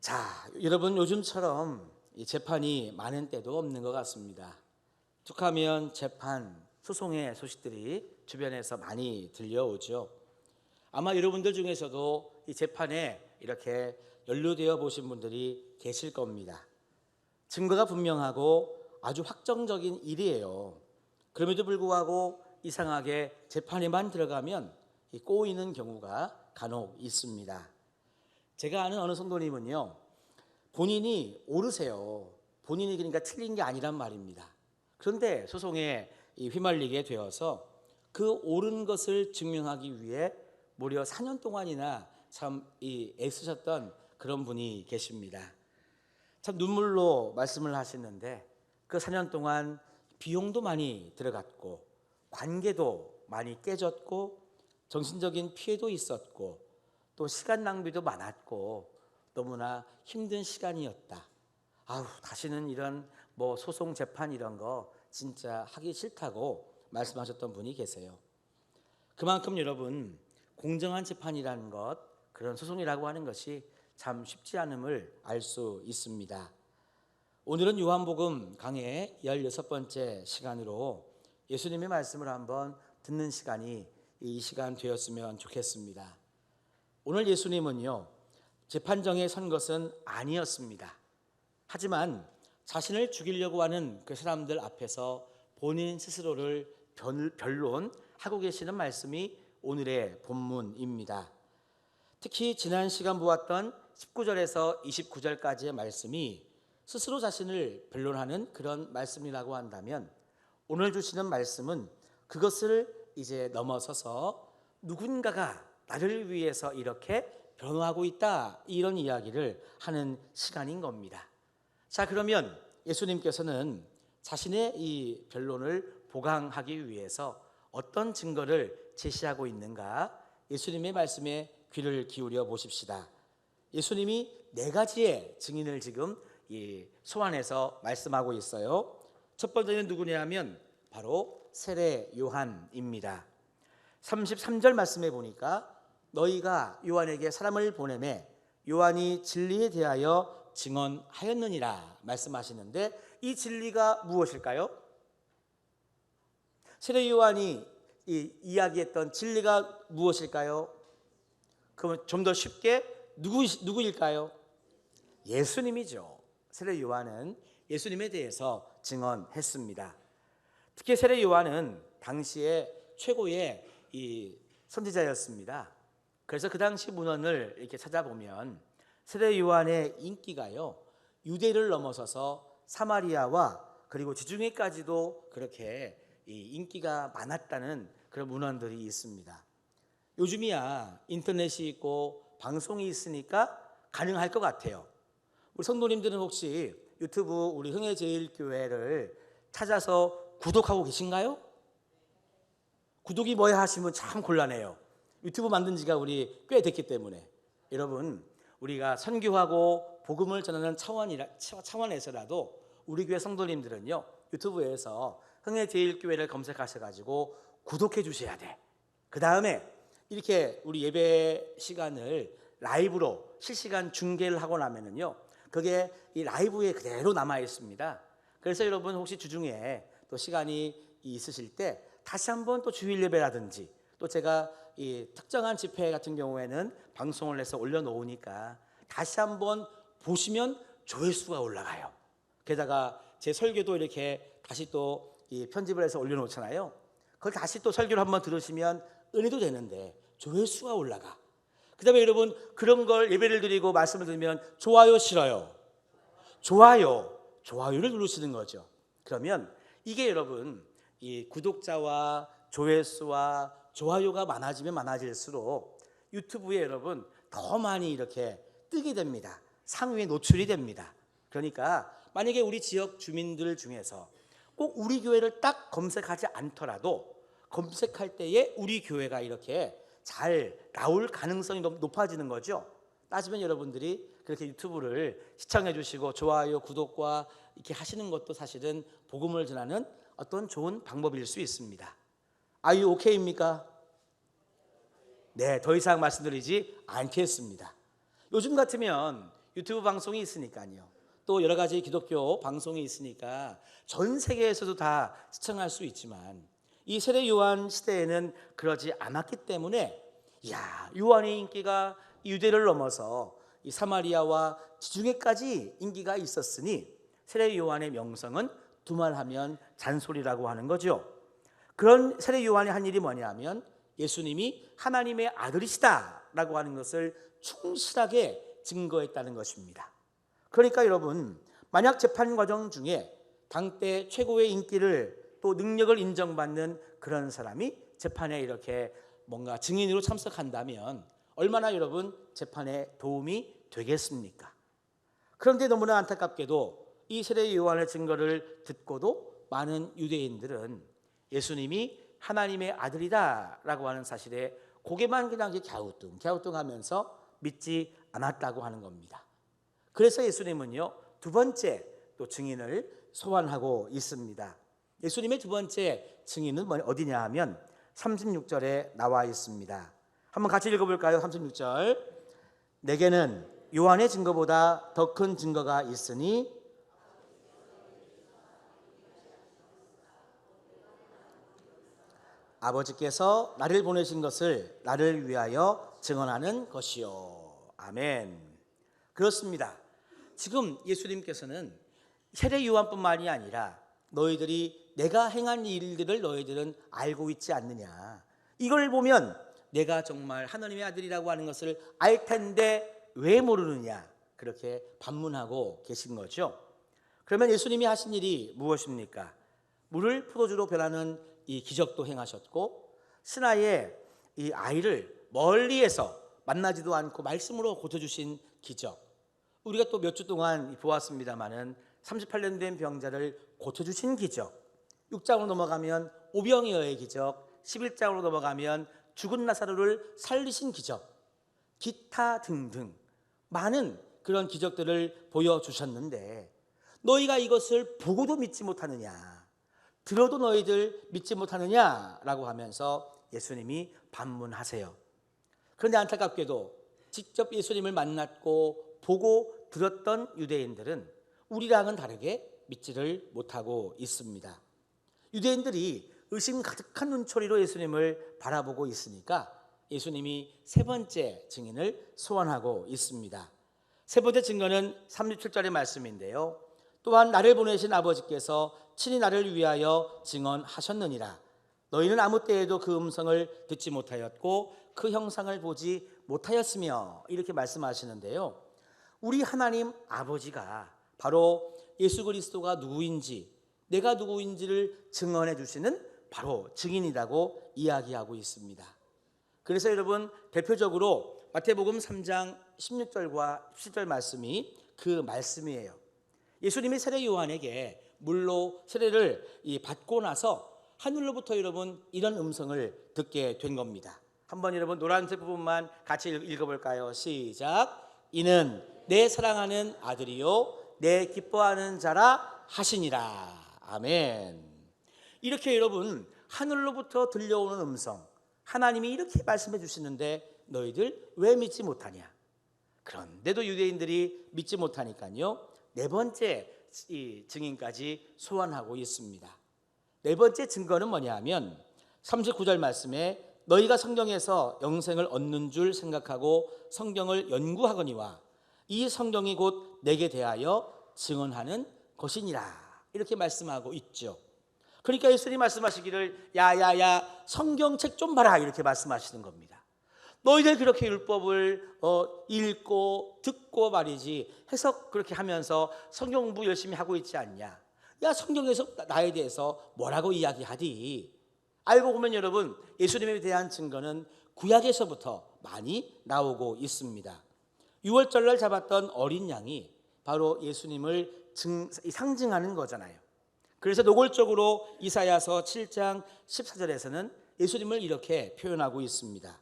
자, 여러분 요즘처럼 이 재판이 많은 때도 없는 것 같습니다. 툭하면 재판, 소송의 소식들이 주변에서 많이 들려오죠. 아마 여러분들 중에서도 이 재판에 이렇게 연루되어 보신 분들이 계실 겁니다. 증거가 분명하고 아주 확정적인 일이에요. 그럼에도 불구하고 이상하게 재판에만 들어가면 이 꼬이는 경우가 간혹 있습니다. 제가 아는 어느 성도님은요, 본인이 오르세요. 본인이 그러니까 틀린 게 아니란 말입니다. 그런데 소송에 이 휘말리게 되어서 그 옳은 것을 증명하기 위해 무려 4년 동안이나 참 이 애쓰셨던 그런 분이 계십니다. 참 눈물로 말씀을 하시는데 그 4년 동안 비용도 많이 들어갔고 관계도 많이 깨졌고 정신적인 피해도 있었고 또 시간 낭비도 많았고 너무나 힘든 시간이었다. 아우 다시는 이런 뭐 소송 재판 이런 거 진짜 하기 싫다고 말씀하셨던 분이 계세요. 그만큼 여러분 공정한 재판이라는 것 그런 소송이라고 하는 것이 참 쉽지 않음을 알 수 있습니다. 오늘은 요한복음 강의 16번째 시간으로 예수님의 말씀을 한번 듣는 시간이 이 시간 되었으면 좋겠습니다. 오늘 예수님은요, 재판정에 선 것은 아니었습니다. 하지만 자신을 죽이려고 하는 그 사람들 앞에서 본인 스스로를 변- 변론하고 계시는 말씀이 오늘의 본문입니다. 특히 지난 시간 보았던 19절에서 29절까지의 말씀이 스스로 자신을 변론하는 그런 말씀이라고 한다면 오늘 주시는 말씀은 그것을 이제 넘어서서 누군가가 나를 위해서 이렇게 변호하고 있다 이런 이야기를 하는 시간인 겁니다. 자 그러면 예수님께서는 자신의 이 변론을 보강하기 위해서 어떤 증거를 제시하고 있는가 예수님의 말씀에 귀를 기울여 보십시다. 예수님이 네 가지의 증인을 지금 이 소환해서 말씀하고 있어요. 첫 번째는 누구냐면 바로 세례 요한입니다. 33절 말씀에 보니까 너희가 요한에게 사람을 보내매 요한이 진리에 대하여 증언하였느니라 말씀하시는데 이 진리가 무엇일까요? 세례 요한이 이 이야기했던 진리가 무엇일까요? 그러면 좀 더 쉽게 누구 누구일까요? 예수님이죠. 세례 요한은 예수님에 대해서 증언했습니다. 특히 세례 요한은 당시에 최고의 이 선지자였습니다. 그래서 그 당시 문헌을 이렇게 찾아보면 세례 요한의 인기가요 유대를 넘어서서 사마리아와 그리고 지중해까지도 그렇게 이 인기가 많았다는 그런 문헌들이 있습니다. 요즘이야 인터넷이 있고 방송이 있으니까 가능할 것 같아요. 우리 성도님들은 혹시 유튜브 우리 흥해제일교회를 찾아서 구독하고 계신가요? 구독이 뭐야 하시면 참 곤란해요. 유튜브 만든 지가 우리 꽤 됐기 때문에 여러분 우리가 선교하고 복음을 전하는 차원이라 차원에서라도 우리 교회 성도님들은요 유튜브에서 흥해 제일교회를 검색하셔가지고 구독해 주셔야 돼. 그 다음에 이렇게 우리 예배 시간을 라이브로 실시간 중계를 하고 나면은요 그게 이 라이브에 그대로 남아 있습니다. 그래서 여러분 혹시 주중에 또 시간이 있으실 때 다시 한번 또 주일 예배라든지 또 제가 이 특정한 집회 같은 경우에는 방송을 해서 올려놓으니까 다시 한번 보시면 조회수가 올라가요. 게다가 제 설교도 이렇게 다시 또이 편집을 해서 올려놓잖아요. 그걸 다시 또 설교를 한번 들으시면 은혜도 되는데 조회수가 올라가. 그 다음에 여러분 그런 걸 예배를 드리고 말씀을 드리면 좋아요 싫어요. 좋아요. 좋아요를 누르시는 거죠. 그러면 이게 여러분 이 구독자와 조회수와 좋아요가 많아지면 많아질수록 유튜브에 여러분 더 많이 이렇게 뜨게 됩니다. 상위에 노출이 됩니다. 그러니까 만약에 우리 지역 주민들 중에서 꼭 우리 교회를 딱 검색하지 않더라도 검색할 때에 우리 교회가 이렇게 잘 나올 가능성이 높- 높아지는 거죠. 따지면 여러분들이 그렇게 유튜브를 시청해 주시고 좋아요, 구독과 이렇게 하시는 것도 사실은 복음을 전하는 어떤 좋은 방법일 수 있습니다. 아유 오케이입니까? 네, 더 이상 말씀드리지 않겠습니다. 요즘 같으면 유튜브 방송이 있으니까요. 또 여러 가지 기독교 방송이 있으니까 전 세계에서도 다 시청할 수 있지만 이 세례 요한 시대에는 그러지 않았기 때문에 야 요한의 인기가 유대를 넘어서 이 사마리아와 지중해까지 인기가 있었으니 세례 요한의 명성은 두말하면 잔소리라고 하는 거죠. 그런 세례 요한이 한 일이 뭐냐면 예수님이 하나님의 아들이시다라고 하는 것을 충실하게 증거했다는 것입니다. 그러니까 여러분, 만약 재판 과정 중에 당대 최고의 인기를 또 능력을 인정받는 그런 사람이 재판에 이렇게 뭔가 증인으로 참석한다면 얼마나 여러분 재판에 도움이 되겠습니까? 그런데 너무나 안타깝게도 이 세례 요한의 증거를 듣고도 많은 유대인들은 예수님이 하나님의 아들이다라고 하는 사실에 고개만 그냥 갸우뚱 갸우뚱하면서 믿지 않았다고 하는 겁니다. 그래서 예수님은요 두 번째 또 증인을 소환하고 있습니다. 예수님의 두 번째 증인은 뭐 어디냐 하면 36절에 나와 있습니다. 한번 같이 읽어볼까요? 36절. 내게는 요한의 증거보다 더 큰 증거가 있으니 아버지께서 나를 보내신 것을 나를 위하여 증언하는 것이요. 아멘. 그렇습니다. 지금 예수님께서는 세례 요한뿐만이 아니라 너희들이 내가 행한 일들을 너희들은 알고 있지 않느냐. 이걸 보면 내가 정말 하나님의 아들이라고 하는 것을 알 텐데 왜 모르느냐. 그렇게 반문하고 계신 거죠. 그러면 예수님이 하신 일이 무엇입니까? 물을 포도주로 변하는 이 기적도 행하셨고 신하의 이 아이를 멀리에서 만나지도 않고 말씀으로 고쳐주신 기적. 우리가 또 몇 주 동안 보았습니다마는 38년 된 병자를 고쳐주신 기적. 6장으로 넘어가면 오병이어의 기적. 11장으로 넘어가면 죽은 나사로를 살리신 기적. 기타 등등 많은 그런 기적들을 보여주셨는데 너희가 이것을 보고도 믿지 못하느냐 들어도 너희들 믿지 못하느냐라고 하면서 예수님이 반문하세요. 그런데 안타깝게도 직접 예수님을 만났고 보고 들었던 유대인들은 우리랑은 다르게 믿지를 못하고 있습니다. 유대인들이 의심 가득한 눈초리로 예수님을 바라보고 있으니까 예수님이 세 번째 증인을 소환하고 있습니다. 세 번째 증거는 37절의 말씀인데요. 또한 나를 보내신 아버지께서 친히 나를 위하여 증언하셨느니라. 너희는 아무 때에도 그 음성을 듣지 못하였고 그 형상을 보지 못하였으며 이렇게 말씀하시는데요. 우리 하나님 아버지가 바로 예수 그리스도가 누구인지 내가 누구인지를 증언해 주시는 바로 증인이라고 이야기하고 있습니다. 그래서 여러분 대표적으로 마태복음 3장 16절과 17절 말씀이 그 말씀이에요. 예수님이 세례 요한에게 물로 세례를 받고 나서 하늘로부터 여러분 이런 음성을 듣게 된 겁니다. 한번 여러분 노란색 부분만 같이 읽어볼까요? 시작. 이는 내 사랑하는 아들이요 내 기뻐하는 자라 하시니라. 아멘. 이렇게 여러분 하늘로부터 들려오는 음성 하나님이 이렇게 말씀해 주시는데 너희들 왜 믿지 못하냐? 그런데도 유대인들이 믿지 못하니까요. 네 번째 이 증인까지 소환하고 있습니다. 네 번째 증거는 뭐냐면 39절 말씀에 너희가 성경에서 영생을 얻는 줄 생각하고 성경을 연구하거니와 이 성경이 곧 내게 대하여 증언하는 것이니라. 이렇게 말씀하고 있죠. 그러니까 예수님 말씀하시기를 야야야 성경책 좀 봐라 이렇게 말씀하시는 겁니다. 너희들 그렇게 율법을 어, 읽고 듣고 말이지 해석 그렇게 하면서 성경 공부 열심히 하고 있지 않냐? 야 성경에서 나에 대해서 뭐라고 이야기하디? 알고 보면 여러분 예수님에 대한 증거는 구약에서부터 많이 나오고 있습니다. 6월절날 잡았던 어린 양이 바로 예수님을 증, 상징하는 거잖아요. 그래서 노골적으로 이사야서 7장 14절에서는 예수님을 이렇게 표현하고 있습니다.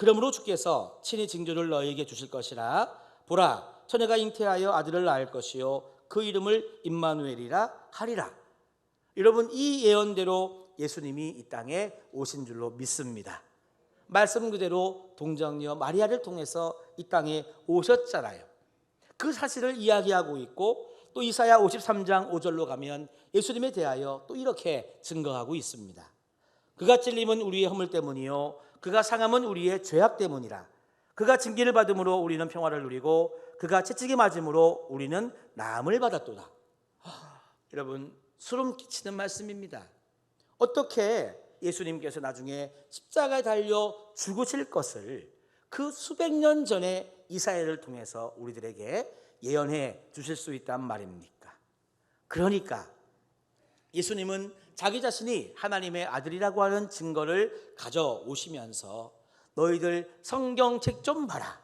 그러므로 주께서 친히 징조를 너에게 주실 것이라 보라 처녀가 잉태하여 아들을 낳을 것이요 그 이름을 임마누엘이라 하리라. 여러분 이 예언대로 예수님이 이 땅에 오신 줄로 믿습니다. 말씀 그대로 동정녀 마리아를 통해서 이 땅에 오셨잖아요. 그 사실을 이야기하고 있고 또 이사야 53장 5절로 가면 예수님에 대하여 또 이렇게 증거하고 있습니다. 그가 찔림은 우리의 허물 때문이요 그가 상함은 우리의 죄악 때문이라 그가 징계를 받음으로 우리는 평화를 누리고 그가 채찍에 맞음으로 우리는 나음을 받았도다. 하, 여러분 소름 끼치는 말씀입니다. 어떻게 예수님께서 나중에 십자가에 달려 죽으실 것을 그 수백 년 전에 이사야를 통해서 우리들에게 예언해 주실 수 있단 말입니까? 그러니까 예수님은 자기 자신이 하나님의 아들이라고 하는 증거를 가져오시면서 너희들 성경책 좀 봐라.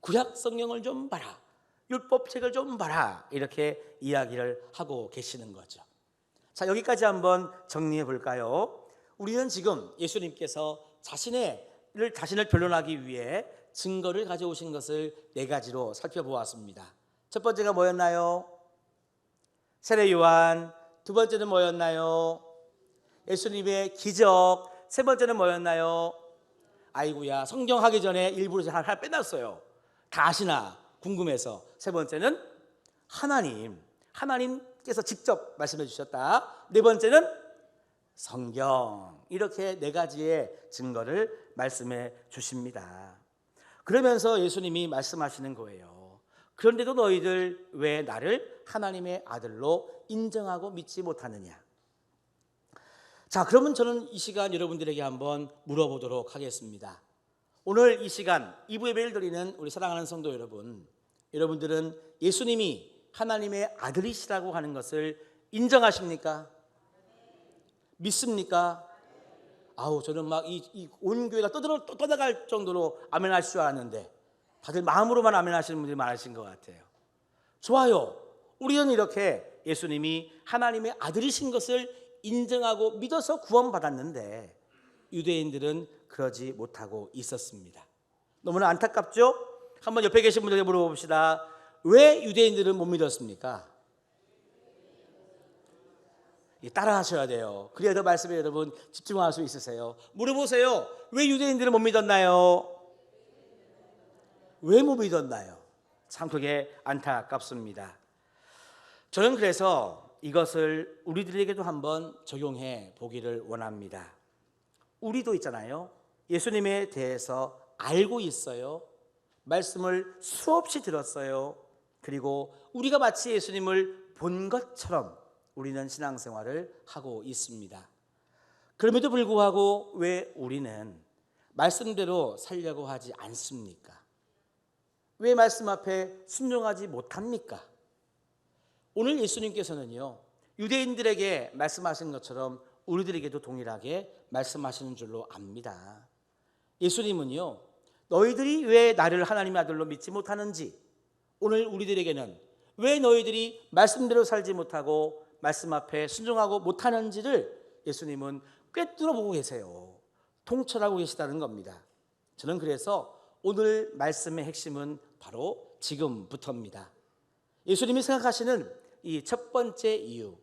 구약 성경을 좀 봐라. 율법책을 좀 봐라. 이렇게 이야기를 하고 계시는 거죠. 자, 여기까지 한번 정리해 볼까요? 우리는 지금 예수님께서 자신의 자신을 변론하기 위해 증거를 가져오신 것을 네 가지로 살펴보았습니다. 첫 번째가 뭐였나요? 세례 요한. 두 번째는 뭐였나요? 예수님의 기적. 세 번째는 뭐였나요? 아이고야 성경 하기 전에 일부러 하나 빼놨어요. 다 아시나 궁금해서. 세 번째는 하나님. 하나님께서 직접 말씀해 주셨다. 네 번째는 성경. 이렇게 네 가지의 증거를 말씀해 주십니다. 그러면서 예수님이 말씀하시는 거예요. 그런데도 너희들 왜 나를 하나님의 아들로 인정하고 믿지 못하느냐? 자, 그러면 저는 이 시간 여러분들에게 한번 물어보도록 하겠습니다. 오늘 이 시간 2부 예배를 드리는 우리 사랑하는 성도 여러분, 여러분들은 예수님이 하나님의 아들이시라고 하는 것을 인정하십니까? 믿습니까? 아우 저는 막 이온 교회가 떠들어 떠나갈 정도로 아멘 하실 줄 알았는데 다들 마음으로만 아멘 하시는 분들이 많으신 것 같아요. 좋아요. 우리는 이렇게 예수님이 하나님의 아들이신 것을 인정하고 믿어서 구원받았는데 유대인들은 그러지 못하고 있었습니다. 너무나 안타깝죠? 한번 옆에 계신 분들에게 물어봅시다. 왜 유대인들은 못 믿었습니까? 따라 하셔야 돼요. 그래야 더 말씀에 여러분 집중할 수 있으세요. 물어보세요. 왜 유대인들은 못 믿었나요? 왜 못 믿었나요? 참 그게 안타깝습니다. 저는 그래서 이것을 우리들에게도 한번 적용해 보기를 원합니다. 우리도 있잖아요. 예수님에 대해서 알고 있어요. 말씀을 수없이 들었어요. 그리고 우리가 마치 예수님을 본 것처럼 우리는 신앙생활을 하고 있습니다. 그럼에도 불구하고 왜 우리는 말씀대로 살려고 하지 않습니까? 왜 말씀 앞에 순종하지 못합니까? 오늘 예수님께서는요, 유대인들에게 말씀하신 것처럼 우리들에게도 동일하게 말씀하시는 줄로 압니다. 예수님은요, 너희들이 왜 나를 하나님의 아들로 믿지 못하는지, 오늘 우리들에게는 왜 너희들이 말씀대로 살지 못하고 말씀 앞에 순종하고 못하는지를 예수님은 꿰뚫어 보고 계세요. 통찰하고 계시다는 겁니다. 저는 그래서 오늘 말씀의 핵심은 바로 지금부터입니다. 예수님이 생각하시는 이 첫 번째 이유,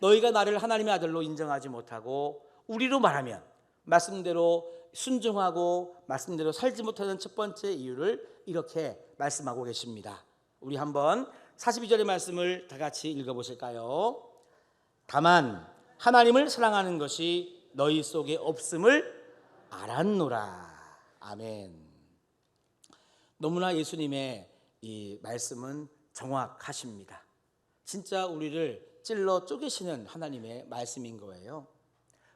너희가 나를 하나님의 아들로 인정하지 못하고 우리로 말하면 말씀대로 순종하고 말씀대로 살지 못하는 첫 번째 이유를 이렇게 말씀하고 계십니다. 우리 한번 42절의 말씀을 다 같이 읽어 보실까요? 다만 하나님을 사랑하는 것이 너희 속에 없음을 알았노라. 아멘. 너무나 예수님의 이 말씀은 정확하십니다. 진짜 우리를 찔러 쪼개시는 하나님의 말씀인 거예요.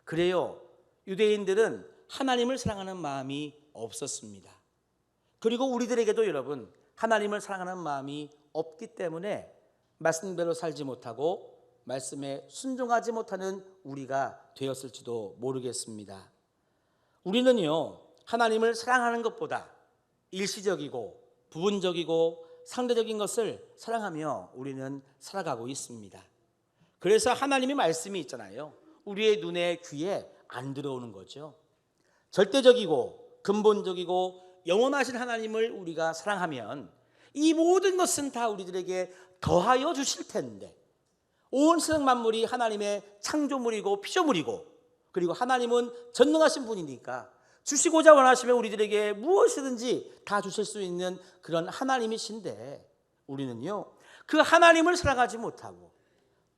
그래요. 유대인들은 하나님을 사랑하는 마음이 없었습니다. 그리고 우리들에게도 여러분 하나님을 사랑하는 마음이 없기 때문에 말씀대로 살지 못하고 말씀에 순종하지 못하는 우리가 되었을지도 모르겠습니다. 우리는요, 하나님을 사랑하는 것보다 일시적이고 부분적이고 상대적인 것을 사랑하며 우리는 살아가고 있습니다. 그래서 하나님의 말씀이 있잖아요. 우리의 눈에 귀에 안 들어오는 거죠. 절대적이고 근본적이고 영원하신 하나님을 우리가 사랑하면 이 모든 것은 다 우리들에게 더하여 주실 텐데 온 세상 만물이 하나님의 창조물이고 피조물이고 그리고 하나님은 전능하신 분이니까 주시고자 원하시면 우리들에게 무엇이든지 다 주실 수 있는 그런 하나님이신데 우리는요 그 하나님을 사랑하지 못하고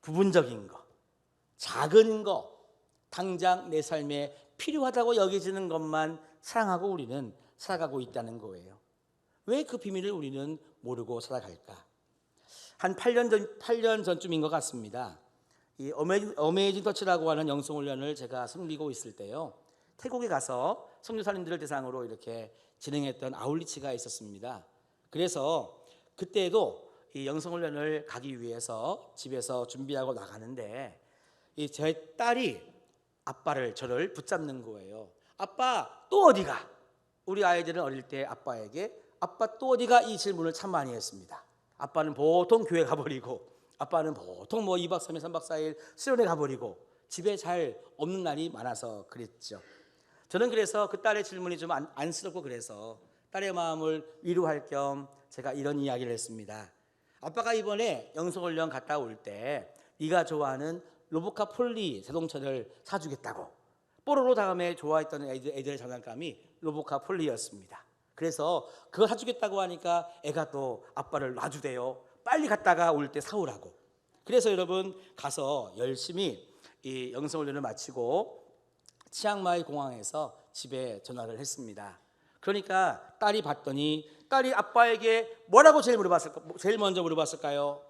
부분적인 거, 작은 거, 당장 내 삶에 필요하다고 여겨지는 것만 사랑하고 우리는 살아가고 있다는 거예요. 왜 그 비밀을 우리는 모르고 살아갈까? 한 8년 전 8년 전쯤인 것 같습니다. 이 어메이징, 터치라고 하는 영성 훈련을 제가 섬기고 있을 때요. 태국에 가서 선교사님들을 대상으로 이렇게 진행했던 아울리치가 있었습니다. 그래서 그때도 이 영성 훈련을 가기 위해서 집에서 준비하고 나가는데 이 제 딸이 아빠를 저를 붙잡는 거예요. 아빠 또 어디가? 우리 아이들은 어릴 때 아빠에게 아빠 또 어디가 이 질문을 참 많이 했습니다. 아빠는 보통 교회 가버리고 아빠는 보통 뭐 2박 3일 3박 4일 수련회 가버리고 집에 잘 없는 날이 많아서 그랬죠. 저는 그래서 그 딸의 질문이 좀 안, 안쓰럽고 그래서 딸의 마음을 위로할 겸 제가 이런 이야기를 했습니다. 아빠가 이번에 영성훈련 갔다 올 때 네가 좋아하는 로보카 폴리 자동차를 사주겠다고 뽀로로 다음에 좋아했던 애들, 애들 의 장난감이 로보카 폴리였습니다. 그래서 그거 사주겠다고 하니까 애가 또 아빠를 놔주대요. 빨리 갔다가 올 때 사오라고. 그래서 여러분 가서 열심히 이 영성훈련을 마치고 치앙마이 공항에서 집에 전화를 했습니다. 그러니까 딸이 봤더니 딸이 아빠에게 뭐라고 제일 물어봤을까? 제일 먼저 물어봤을까요?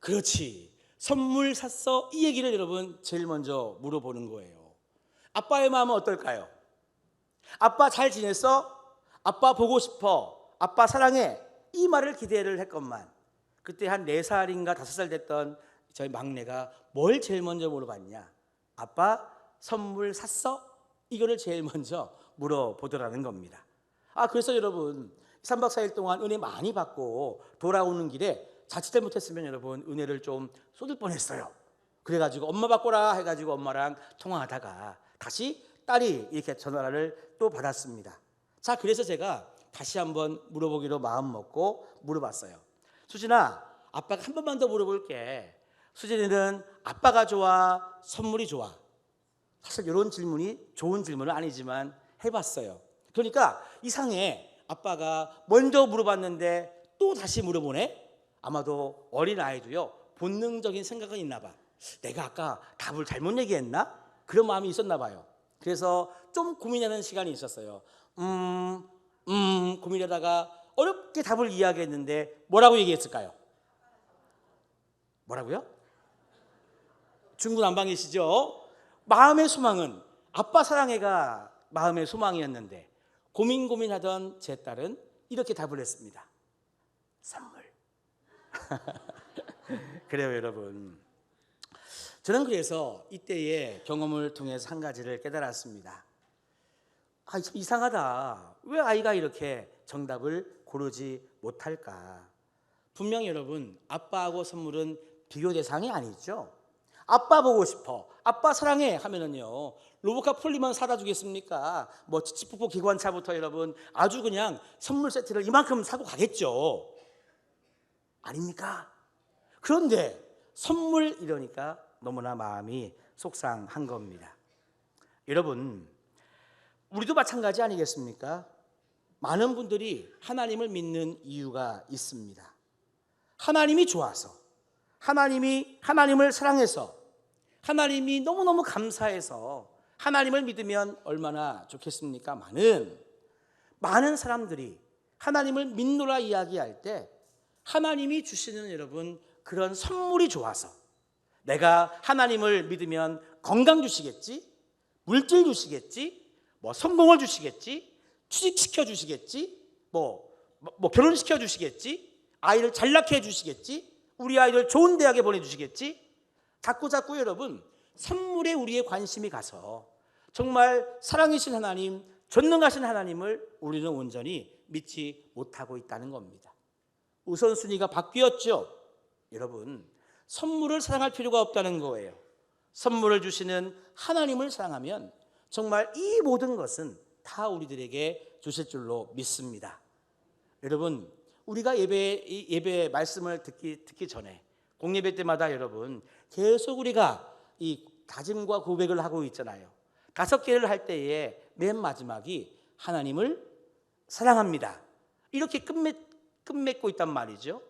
그렇지. 선물 샀어? 이 얘기를 여러분 제일 먼저 물어보는 거예요. 아빠의 마음은 어떨까요? 아빠 잘 지냈어? 아빠 보고 싶어. 아빠 사랑해. 이 말을 기대를 했건만 그때 한 네살인가 다섯 살 됐던 저희 막내가 뭘 제일 먼저 물어봤냐? 아빠 선물 샀어? 이거를 제일 먼저 물어보더라는 겁니다. 아, 그래서 여러분 3박 4일 동안 은혜 많이 받고 돌아오는 길에 자칫 잘못했으면 여러분 은혜를 좀 쏟을 뻔했어요. 그래가지고 엄마 바꿔라 해가지고 엄마랑 통화하다가 다시 딸이 이렇게 전화를 또 받았습니다. 자, 그래서 제가 다시 한번 물어보기로 마음 먹고 물어봤어요. 수진아, 아빠가 한 번만 더 물어볼게. 수진이는 아빠가 좋아, 선물이 좋아. 사실 이런 질문이 좋은 질문은 아니지만 해봤어요. 그러니까 이상해. 아빠가 먼저 물어봤는데 또 다시 물어보네. 아마도 어린 아이도요 본능적인 생각은 있나 봐. 내가 아까 답을 잘못 얘기했나? 그런 마음이 있었나 봐요. 그래서 좀 고민하는 시간이 있었어요. 음, 음, 고민하다가 어렵게 답을 이야기했는데 뭐라고 얘기했을까요? 뭐라고요? 중구난방이시죠? 마음의 소망은 아빠 사랑해가 마음의 소망이었는데 고민 고민하던 제 딸은 이렇게 답을 했습니다. 선물. 그래요, 여러분. 저는 그래서 이때의 경험을 통해서 한 가지를 깨달았습니다. 아, 참 이상하다. 왜 아이가 이렇게 정답을 고르지 못할까? 분명 여러분, 아빠하고 선물은 비교 대상이 아니죠. 아빠 보고 싶어. 아빠 사랑해 하면은요. 로보카 폴리만 사다 주겠습니까? 뭐 치치포포 기관차부터 여러분 아주 그냥 선물 세트를 이만큼 사고 가겠죠. 아닙니까? 그런데 선물 이러니까 너무나 마음이 속상한 겁니다. 여러분, 우리도 마찬가지 아니겠습니까? 많은 분들이 하나님을 믿는 이유가 있습니다. 하나님이 좋아서, 하나님이 하나님을 사랑해서, 하나님이 너무너무 감사해서 하나님을 믿으면 얼마나 좋겠습니까? 많은 많은 사람들이 하나님을 믿노라 이야기할 때 하나님이 주시는 여러분 그런 선물이 좋아서 내가 하나님을 믿으면 건강 주시겠지, 물질 주시겠지, 뭐 성공을 주시겠지, 취직시켜 주시겠지, 뭐, 뭐, 뭐 결혼시켜 주시겠지, 아이를 잘 낳게 해 주시겠지, 우리 아이를 좋은 대학에 보내 주시겠지. 자꾸 자꾸 여러분 선물에 우리의 관심이 가서 정말 사랑이신 하나님, 전능하신 하나님을 우리는 온전히 믿지 못하고 있다는 겁니다. 우선순위가 바뀌었죠. 여러분, 선물을 사랑할 필요가 없다는 거예요. 선물을 주시는 하나님을 사랑하면 정말 이 모든 것은 다 우리들에게 주실 줄로 믿습니다. 여러분, 우리가 예배 예배 말씀을 듣기 듣기 전에 공예배 때마다 여러분 계속 우리가 이 다짐과 고백을 하고 있잖아요. 다섯 개를 할 때에 맨 마지막이 하나님을 사랑합니다. 이렇게 끝맺 끝맺고 있단 말이죠.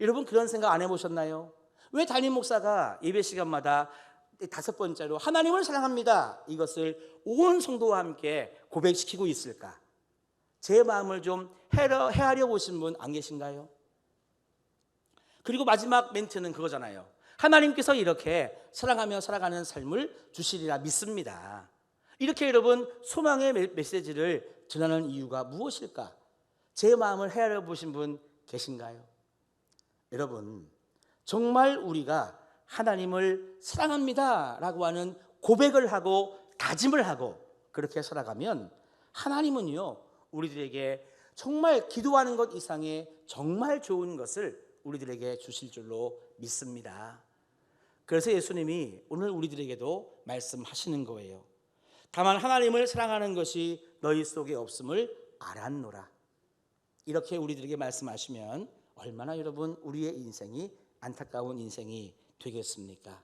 여러분 그런 생각 안 해보셨나요? 왜 담임 목사가 예배 시간마다 다섯 번째로 하나님을 사랑합니다. 이것을 온 성도와 함께 고백시키고 있을까? 제 마음을 좀 헤아려, 헤아려 보신 분 안 계신가요? 그리고 마지막 멘트는 그거잖아요. 하나님께서 이렇게 사랑하며 살아가는 삶을 주시리라 믿습니다. 이렇게 여러분 소망의 메- 메시지를 전하는 이유가 무엇일까? 제 마음을 헤아려 보신 분 계신가요? 여러분, 정말 우리가 하나님을 사랑합니다 라고 하는 고백을 하고 다짐을 하고 그렇게 살아가면 하나님은요, 우리들에게 정말 기도하는 것 이상의 정말 좋은 것을 우리들에게 주실 줄로 믿습니다. 그래서 예수님이 오늘 우리들에게도 말씀하시는 거예요. 다만 하나님을 사랑하는 것이 너희 속에 없음을 알았노라. 이렇게 우리들에게 말씀하시면 얼마나 여러분 우리의 인생이 안타까운 인생이 되겠습니까?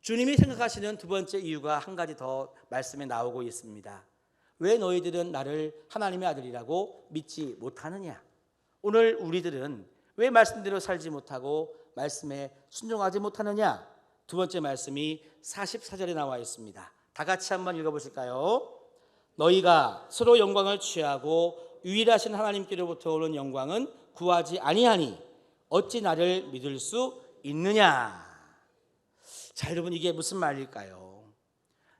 주님이 생각하시는 두 번째 이유가 한 가지 더 말씀에 나오고 있습니다. 왜 너희들은 나를 하나님의 아들이라고 믿지 못하느냐? 오늘 우리들은 왜 말씀대로 살지 못하고 말씀에 순종하지 못하느냐? 두 번째 말씀이 44절에 나와 있습니다. 다 같이 한번 읽어 보실까요? 너희가 서로 영광을 취하고 유일하신 하나님께로부터 오는 영광은 구하지 아니하니 어찌 나를 믿을 수 있느냐? 자, 여러분 이게 무슨 말일까요?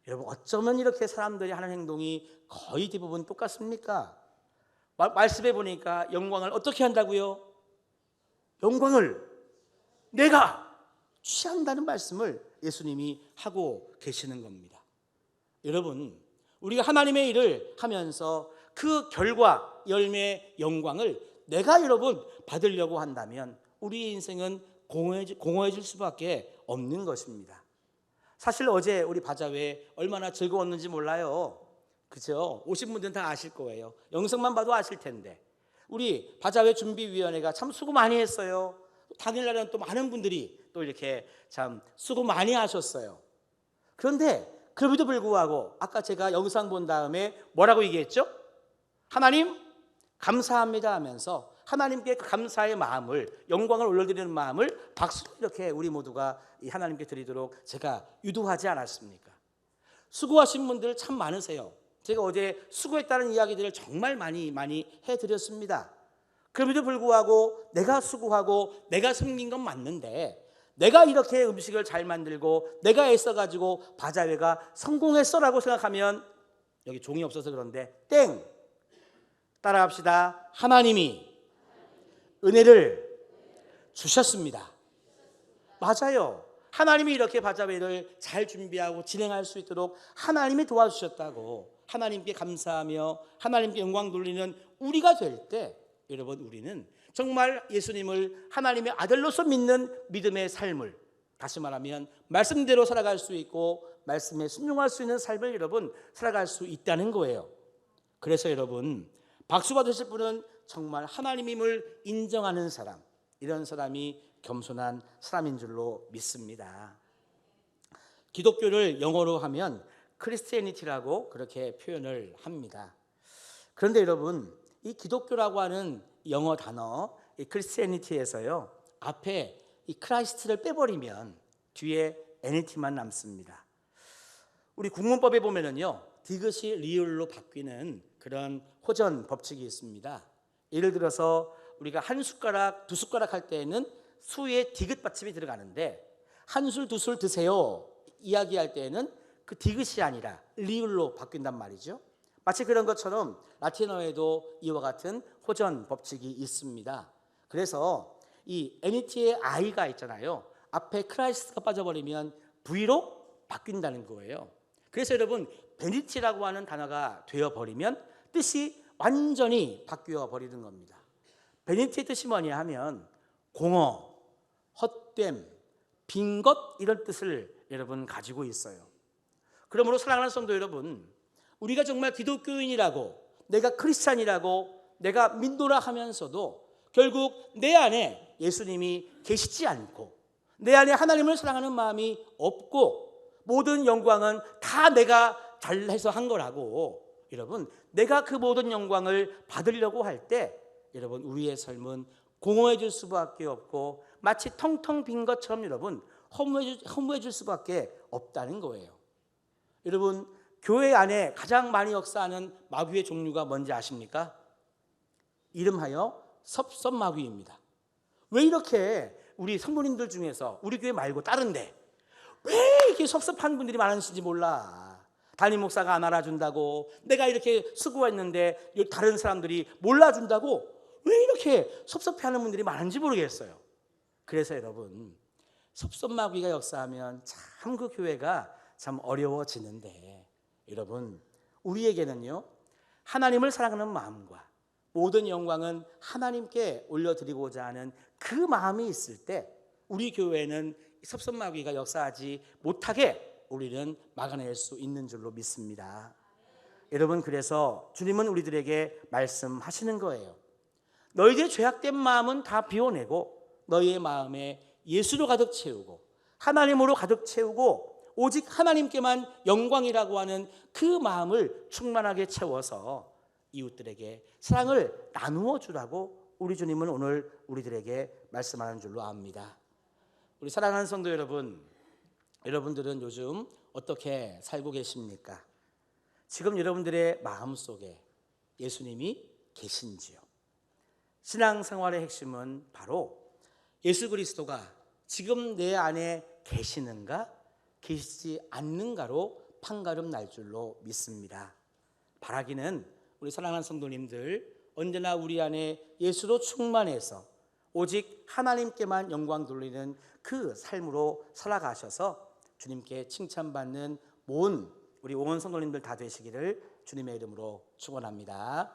여러분 어쩌면 이렇게 사람들이 하는 행동이 거의 대부분 똑같습니까? 마- 말씀해 보니까 영광을 어떻게 한다고요? 영광을 내가 취한다는 말씀을 예수님이 하고 계시는 겁니다. 여러분, 우리가 하나님의 일을 하면서 그 결과, 열매, 영광을 내가 여러분 받으려고 한다면 우리 인생은 공허해질, 공허해질 수밖에 없는 것입니다. 사실 어제 우리 바자회 얼마나 즐거웠는지 몰라요. 그죠? 오신 분들은 다 아실 거예요. 영상만 봐도 아실 텐데. 우리 바자회 준비위원회가 참 수고 많이 했어요. 당일날에는 또 많은 분들이 또 이렇게 참 수고 많이 하셨어요. 그런데 그럼에도 불구하고 아까 제가 영상 본 다음에 뭐라고 얘기했죠? 하나님 감사합니다 하면서 하나님께 그 감사의 마음을 영광을 올려드리는 마음을 박수로 이렇게 우리 모두가 이 하나님께 드리도록 제가 유도하지 않았습니까? 수고하신 분들 참 많으세요. 제가 어제 수고했다는 이야기들을 정말 많이 많이 해드렸습니다. 그럼에도 불구하고 내가 수고하고 내가 섬긴 건 맞는데 내가 이렇게 음식을 잘 만들고 내가 애써가지고 바자회가 성공했어라고 생각하면 여기 종이 없어서 그런데 땡 따라합시다. 하나님이 은혜를 주셨습니다. 맞아요. 하나님이 이렇게 바자회를 잘 준비하고 진행할 수 있도록 하나님이 도와주셨다고 하나님께 감사하며 하나님께 영광 돌리는 우리가 될 때 여러분 우리는 정말 예수님을 하나님의 아들로서 믿는 믿음의 삶을 다시 말하면 말씀대로 살아갈 수 있고 말씀에 순종할 수 있는 삶을 여러분 살아갈 수 있다는 거예요. 그래서 여러분 박수 받으실 분은 정말 하나님임을 인정하는 사람 이런 사람이 겸손한 사람인 줄로 믿습니다. 기독교를 영어로 하면 크리스티애니티라고 그렇게 표현을 합니다. 그런데 여러분 이 기독교라고 하는 영어 단어 이 크리스티애니티에서요 앞에 이 크라이스트를 빼버리면 뒤에 애니티만 남습니다. 우리 국문법에 보면은요 디귿이 리을로 바뀌는 그런 호전 법칙이 있습니다. 예를 들어서 우리가 한 숟가락 두 숟가락 할 때에는 수에 디귿 받침이 들어가는데 한 술 두 술 드세요 이야기할 때에는 그 디귿이 아니라 리을로 바뀐단 말이죠. 마치 그런 것처럼 라틴어에도 이와 같은 호전 법칙이 있습니다. 그래서 이 애니티의 I가 있잖아요. 앞에 크라이스트가 빠져버리면 V로 바뀐다는 거예요. 그래서 여러분 베니티라고 하는 단어가 되어버리면 뜻이 완전히 바뀌어 버리는 겁니다. 베니티의 뜻이 뭐냐 하면 공허, 헛됨, 빈 것 이런 뜻을 여러분 가지고 있어요. 그러므로 사랑하는 성도 여러분, 우리가 정말 기독교인이라고 내가 크리스찬이라고 내가 믿노라 하면서도 결국 내 안에 예수님이 계시지 않고 내 안에 하나님을 사랑하는 마음이 없고 모든 영광은 다 내가 잘해서 한 거라고 여러분 내가 그 모든 영광을 받으려고 할 때 여러분 우리의 삶은 공허해질 수밖에 없고 마치 텅텅 빈 것처럼 여러분 허무해질, 허무해질 수밖에 없다는 거예요. 여러분 교회 안에 가장 많이 역사하는 마귀의 종류가 뭔지 아십니까? 이름하여 섭섭마귀입니다. 왜 이렇게 우리 성도님들 중에서 우리 교회 말고 다른데 왜 이렇게 섭섭한 분들이 많으신지 몰라. 담임 목사가 안 알아준다고 내가 이렇게 수고했는데 다른 사람들이 몰라준다고 왜 이렇게 섭섭해하는 분들이 많은지 모르겠어요. 그래서 여러분 섭섭마귀가 역사하면 참 그 교회가 참 어려워지는데 여러분 우리에게는요 하나님을 사랑하는 마음과 모든 영광은 하나님께 올려드리고자 하는 그 마음이 있을 때 우리 교회는 섭섭마귀가 역사하지 못하게 우리는 막아낼 수 있는 줄로 믿습니다. 여러분 그래서 주님은 우리들에게 말씀하시는 거예요. 너희들의 죄악된 마음은 다 비워내고 너희의 마음에 예수로 가득 채우고 하나님으로 가득 채우고 오직 하나님께만 영광이라고 하는 그 마음을 충만하게 채워서 이웃들에게 사랑을 나누어 주라고 우리 주님은 오늘 우리들에게 말씀하는 줄로 압니다. 우리 사랑하는 성도 여러분, 여러분들은 요즘 어떻게 살고 계십니까? 지금 여러분들의 마음 속에 예수님이 계신지요? 신앙생활의 핵심은 바로 예수 그리스도가 지금 내 안에 계시는가 계시지 않는가로 판가름 날 줄로 믿습니다. 바라기는 우리 사랑하는 성도님들 언제나 우리 안에 예수로 충만해서 오직 하나님께만 영광 돌리는 그 삶으로 살아가셔서 주님께 칭찬받는 모든 우리 온 성도님들 다 되시기를 주님의 이름으로 축원합니다.